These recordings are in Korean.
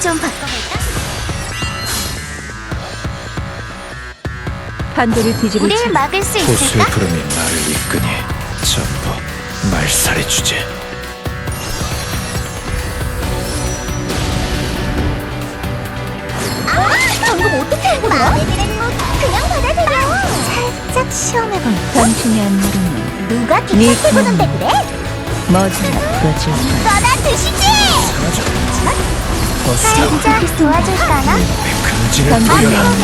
좀 바꿔볼까? 판도를 뒤집을 우리를 차 막을 수 보수의 있을까? 구름이 나를 이끄니 전부 말살해주지 방금 어떻게 한 거야? 마음에 드는 거 그냥 받아들여. 살짝 시험해볼까? 당신이 안 누르면 누가 네 뒷사해보는데 그래? 부러질 거야 너나 드시지! 버스라고 살 짝 도와줄까나? 안 누르면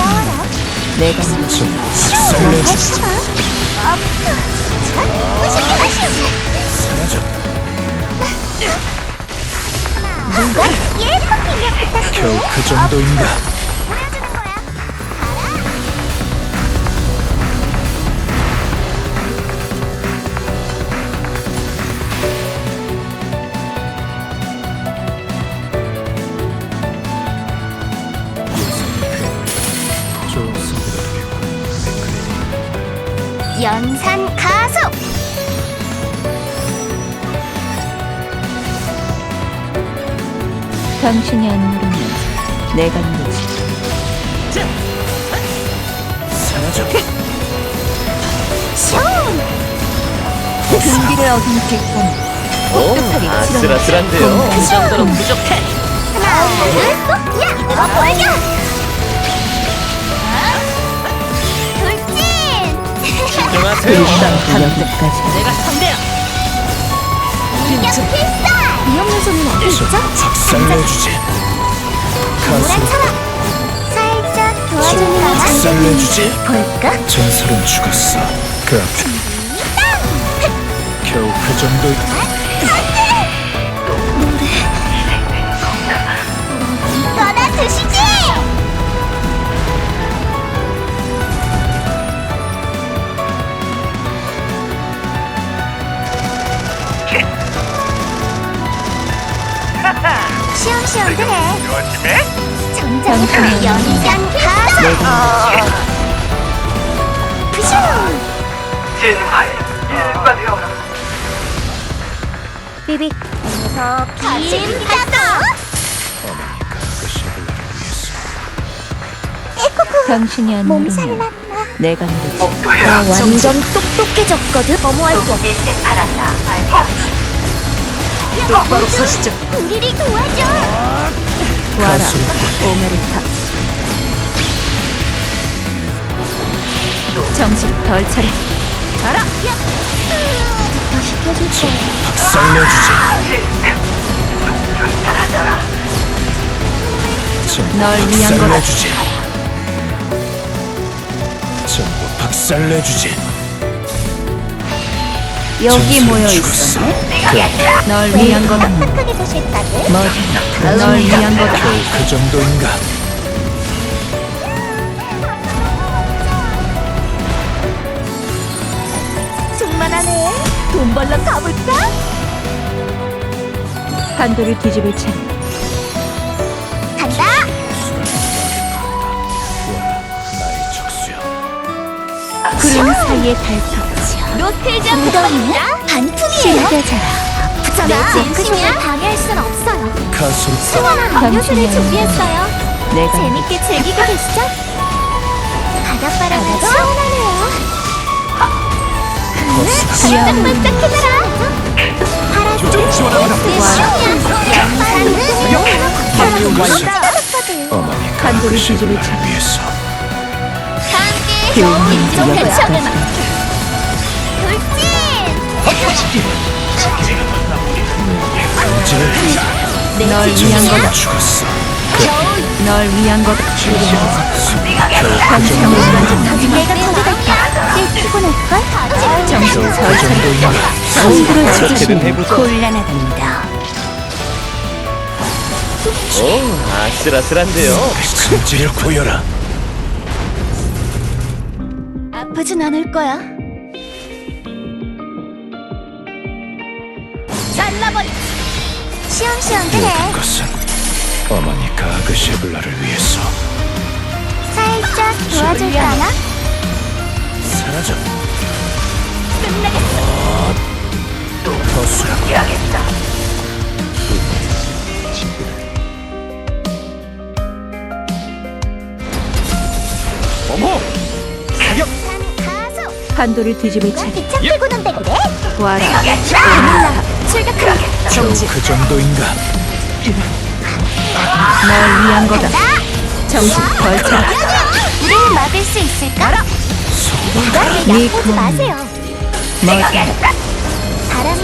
내가 박살내주지 사라져? 겨우 그 정도인가 연산 가속! 당신이 안 누르면 내가 누르지 사라져 금기를 어긴 뒷건 오, 아슬아슬한데요. 그 정도는 부족해. 하나, 둘, 야! 이거 보여줘! 진! 집중하세요. 일단 여기까지 내가 상대야. 이격 필살! 위험 요소는 어디 있죠? 박살내주지 가슴! 살짝 도와줄까나? 박살내주지 볼까? 전설은 죽었어 그 앞에 겨우 그 정도 너나 드시지! 시험시험도 해. 정장의 연장 가서. 푸슈! 비비. 더 비비가서. 그 쉐블라를 위해서 당신이 안 몸살 났나? 내가 나 완전 똑똑해졌거든. 너무할 거. 똑바로 서시죠. 우리를 도와줘. 와라 오메르타 정신 덜 차려 가라 더 시켜줄게. 전부 널 위한 거다. 박살내주지 전부 박살내주지 여기 모여. 있어 널 위한 거다 착하게 보실까지? 머지나 널 위한 거다 겨우 그 정도인가 충만하네. 돈 벌러 가볼까? 판도를 뒤집을 차례 구름 사이의 달빛 노태자 무덤이냐? 반품이에요. 아프잖아. 진심이야? 방해할 순 없어요. 수많은 음료수를 준비했어요. 내가 재밌게 즐기고 계시죠? 바닷바람이 시원하네요. 반짝반짝해져라. 파랗게 시원이야. 양산은 따뜻하대. 어머니가 판도를 그 뒤집을 쉐블 돌진. 널 위한 전설은 거다 죽었어 널 위한 거다 그 내가. 꽤 피곤할걸? 정신 그 차려. 곤란하답니다 오, 아슬아슬한데요. 금지를 보여라 아프진 않을 거야. 잘라버려. 시험시험도 모든 해. 것은 어머니 가 그 쉐블라를 위해서 살짝 도와줄까나? 사라져 끝나겠어. 버스라고 판도를 뒤집을 기차 끌고 논데 그래? 와라 출격한다 겨우 그 정도인가? 널 위한 거다. 정신 덜 차려 우리를 막을 수 있을까? 누가 네 얕보지 공. 마세요. 뭐지 바람이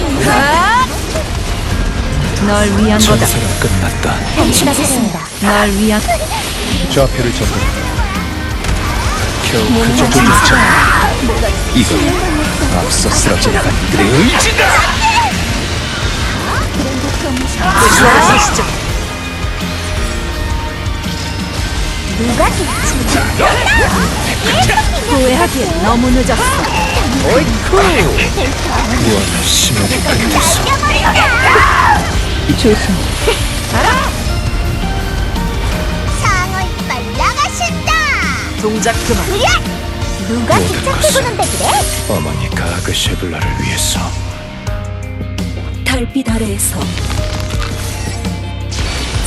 널 위한 거다. 끝났다. 탈출하겠습니다. 널 위한 좌표를 전달한다. 겨우 그 정도였잖아. 이건 앞서 쓰러져 나간 이들의 의지다! 누가 기차 후회하기엔 너무 늦었어. 무한한 심연의 끝에서 조심. 상어 동작 그만 으랴! 누가 모든 기차 것은 끌고 논데 그래? 어머니 가그 쉐블라를 위해서 달빛 아래에서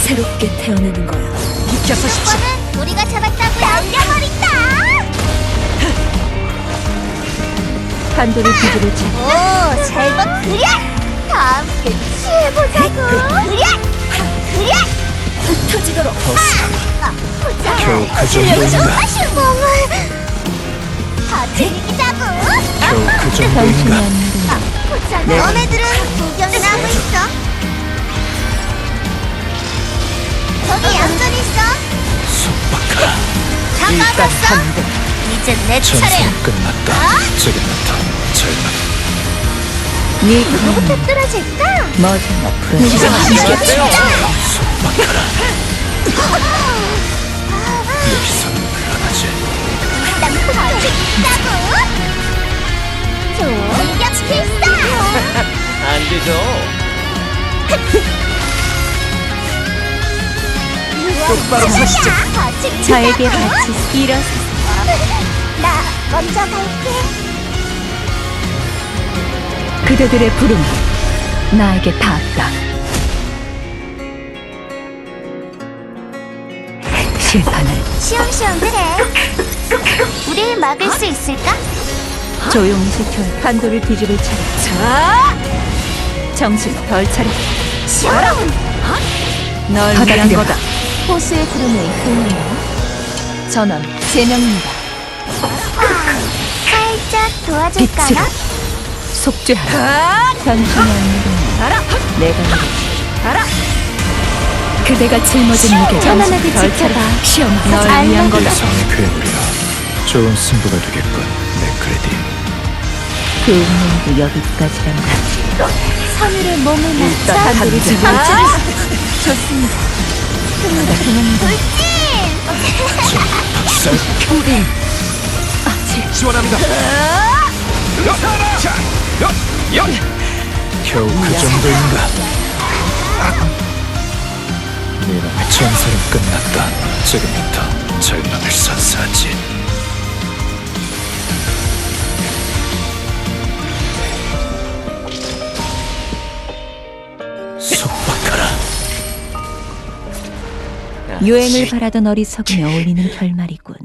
새롭게 태어나는 거야 비켜서십시오 우리가 잡았다고요 날려버린다 판도를 뒤집을 차례 오, 잘봐 그래! 다 함께 취해보자고 그래! 그래! 흩어지도록 겨우 그 정도인가? 더 즐기자고 겨우 그 당신이 정도인가? 아니면 네. 너네들은 구경이나 하고 있어 저기 얌전히 있어 속박하라. 잠깐 섰어 이제 내 차례야 전설은 끝났다. 지금부터 절망. 네 공. 누구부터 뚫어질까? 뭐지 속박하라. 여기서 물러나지. 난 붙어있다고 돌격 필사 안 되죠. 똑바로 서시죠 저에게 같이 일어서 나 먼저 갈게 그대들의 부름이 나에게 닿았다. 심판을 시험시험 그래 우리를 막을 수 있을까? 조용히 지켜 판도를 뒤집을 차례 자? 정신 덜 차려. 시험 널 위한 거다. 호수의 구름을 보이네 전원 세 명입니다. 살짝 빛으로 도와줄까나? 속죄하라. 아니면 알아 내가 알아 그대가 짊어진 무게 편안하게. 차려 시험 널 위한 거다. 괴물이여. 좋은 승부가 되겠군, 내 크레딧. 그 운명도 여기까지란다 선율의 몸을 맞춰 판도를 뒤집을 차례 좋습니다. 박살 우린 아직 지원합니다. 겨우 그 정도인가? 네놈의 전설은 끝났다. 지금부터 절망을 선사하지. 속박하라. 유행을 바라던 어리석음에 어울리는 결말이군